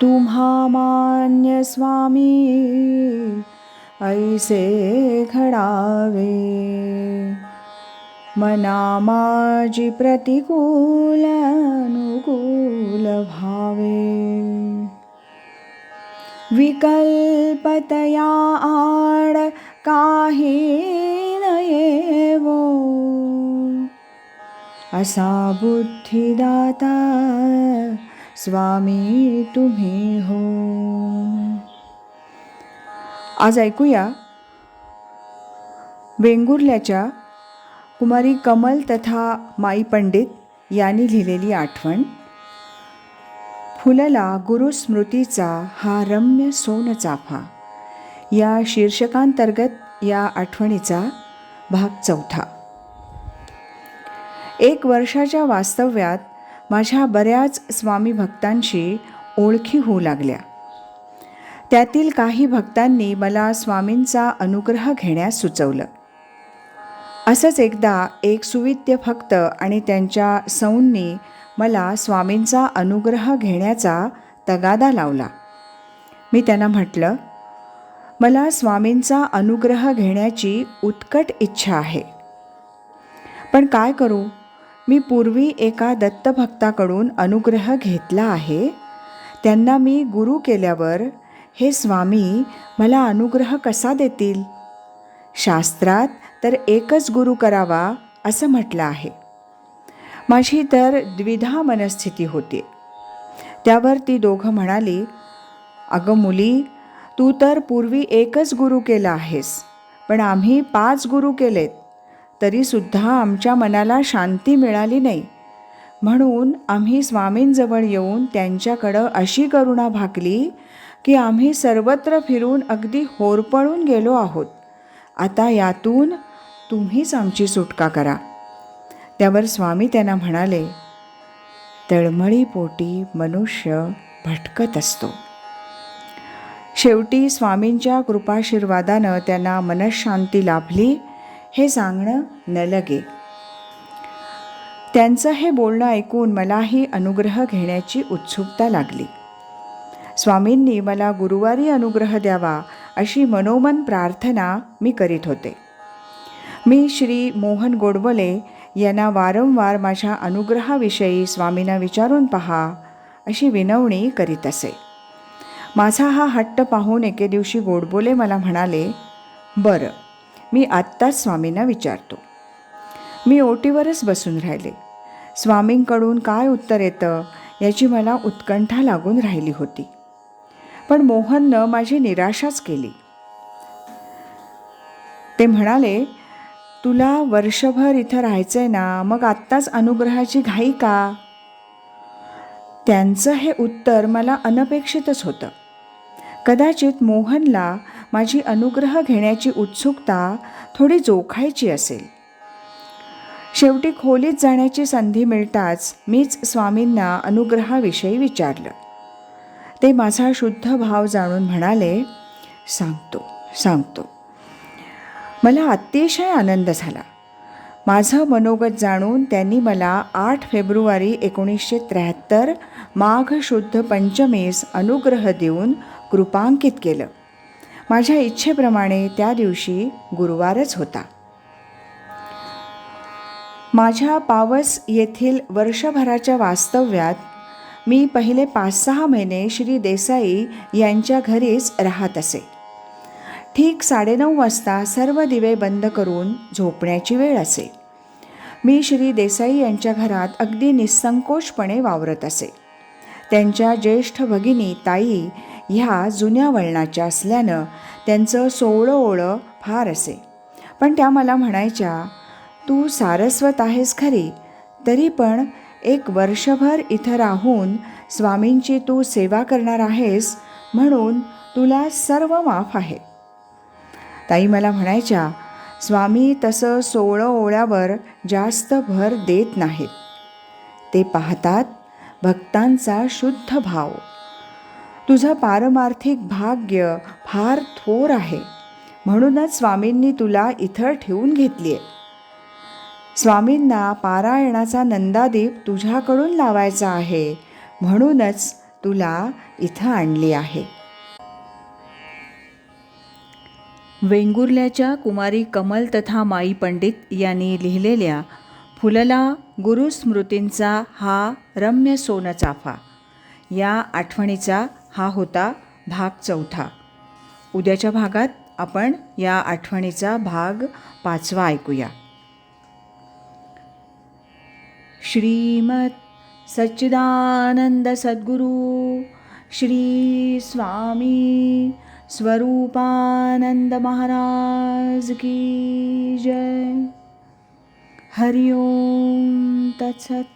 तुम्हा मान्य स्वामी ऐसे घडावे। मना माझी प्रतिकूल अनुकूल भावे विकल्पतया आड काही नयेवो असा बुद्धिदाता स्वामी तुम्ही हो. आज ऐकूया वेंगुर्ल्याच्या कुमारी कमल तथा माई पंडित यांनी लिहिलेली आठवण फुलला गुरुस्मृतीचा हा रम्य सोनचाफा या शीर्षकांतर्गत या आठवणीचा भाग चौथा. एक वर्षाच्या वास्तव्यात माझ्या बऱ्याच स्वामी भक्तांशी ओळखी होऊ लागल्या. त्यातील काही भक्तांनी मला स्वामींचा अनुग्रह घेण्यास सुचवलं. असंच एकदा एक सुविद्य भक्त आणि त्यांच्या सौंनी मला स्वामींचा अनुग्रह घेण्याचा तगादा लावला. मी त्यांना म्हटलं मला स्वामींचा अनुग्रह घेण्याची उत्कट इच्छा आहे. पण काय करू? मी पूर्वी एका दत्तभक्ताकडून अनुग्रह घेतला आहे. त्यांना मी गुरु केल्यावर हे स्वामी मला अनुग्रह कसा देतील? शास्त्रात तर एकच गुरु करावा असं म्हटलं आहे. माझी तर द्विधा मनस्थिती होती. त्यावर ती दोघं म्हणाली अगं मुली तू तर पूर्वी एकच गुरु केला आहेस पण आम्ही पाच गुरु केलेत. तरीसुद्धा आमच्या मनाला शांती मिळाली नाही. म्हणून आम्ही स्वामींजवळ येऊन त्यांच्याकडं अशी करुणा भागली की आम्ही सर्वत्र फिरून अगदी होरपळून गेलो आहोत. आता यातून तुम्हीच आमची सुटका करा. त्यावर स्वामी त्यांना म्हणाले तळमळी पोटी मनुष्य भटकत असतो. शेवटी स्वामींच्या कृपाशीर्वादानं त्यांना मनशांती लाभली हे सांगणं न लगे त्यांचं हे बोलणं ऐकून मलाही अनुग्रह घेण्याची उत्सुकता लागली. स्वामींनी मला गुरुवारी अनुग्रह द्यावा अशी मनोमन प्रार्थना मी करीत होते. मी श्री मोहन गोडबोले यांना वारंवार माझ्या अनुग्रहाविषयी स्वामींना विचारून पहा अशी विनवणी करीत असे. माझा हा हट्ट पाहून एके दिवशी गोडबोले मला म्हणाले बरं मी आत्ताच स्वामींना विचारतो. मी ओटीवरच बसून राहिले. स्वामींकडून काय उत्तर येतं याची मला उत्कंठा लागून राहिली होती. पण मोहननं माझी निराशाच केली. ते म्हणाले तुला वर्षभर इथं राहायचं आहे ना मग आत्ताच अनुग्रहाची घाई का? त्यांचं हे उत्तर मला अनपेक्षितच होतं. कदाचित मोहनला माझी अनुग्रह घेण्याची उत्सुकता थोडी जोखायची असेल. शेवटी खोलीत जाण्याची संधी मिळताच मीच स्वामींना अनुग्रहाविषयी विचारलं. ते माझा शुद्ध भाव जाणून म्हणाले सांगतो सांगतो. मला अतिशय आनंद झाला. माझं मनोगत जाणून त्यांनी मला आठ फेब्रुवारी एकोणीसशे त्र्याहत्तर माघ शुद्ध पंचमीस अनुग्रह देऊन कृपांकित केलं. माझ्या इच्छेप्रमाणे त्या दिवशी गुरुवारच होता. माझ्या पावस येथील वर्षभराच्या वास्तव्यात मी पहिले पाच सहा महिने श्री देसाई यांच्या घरीच राहत असे. ठीक साडेनऊ वाजता सर्व दिवे बंद करून झोपण्याची वेळ असे. मी श्री देसाई यांच्या घरात अगदी निसंकोचपणे वावरत असे. त्यांच्या ज्येष्ठ भगिनी ताई ह्या जुन्या वळणाच्या असल्यानं त्यांचं सोवळं ओळं फार असे. पण त्या मला म्हणायच्या तू सारस्वत आहेस खरी तरी पण एक वर्षभर इथं राहून स्वामींची तू सेवा करणार आहेस म्हणून तुला सर्व माफ आहे. ताई मला म्हणायच्या स्वामी तसं सोळं ओळ्यावर जास्त भर देत नाहीत. ते पाहतात भक्तांचा शुद्ध भाव. तुझं पारमार्थिक भाग्य फार थोर आहे. म्हणूनच स्वामींनी तुला इथं ठेवून घेतली आहे. स्वामींना पारायणाचा नंदादीप तुझ्याकडून लावायचा आहे. म्हणूनच तुला इथं आणली आहे. वेंगुर्ल्याच्या कुमारी कमल तथा माई पंडित यांनी लिहिलेल्या फुलला गुरुस्मृतींचा हा रम्य सोनचाफा या आठवणीचा हा होता भाग चौथा. उद्याच्या भागात आपण या आठवणीचा भाग पाचवा ऐकूया. श्रीमत सच्चिदानंद सद्गुरु श्री स्वामी स्वरूपानंद महाराज की जय. हरिओम तत्सत.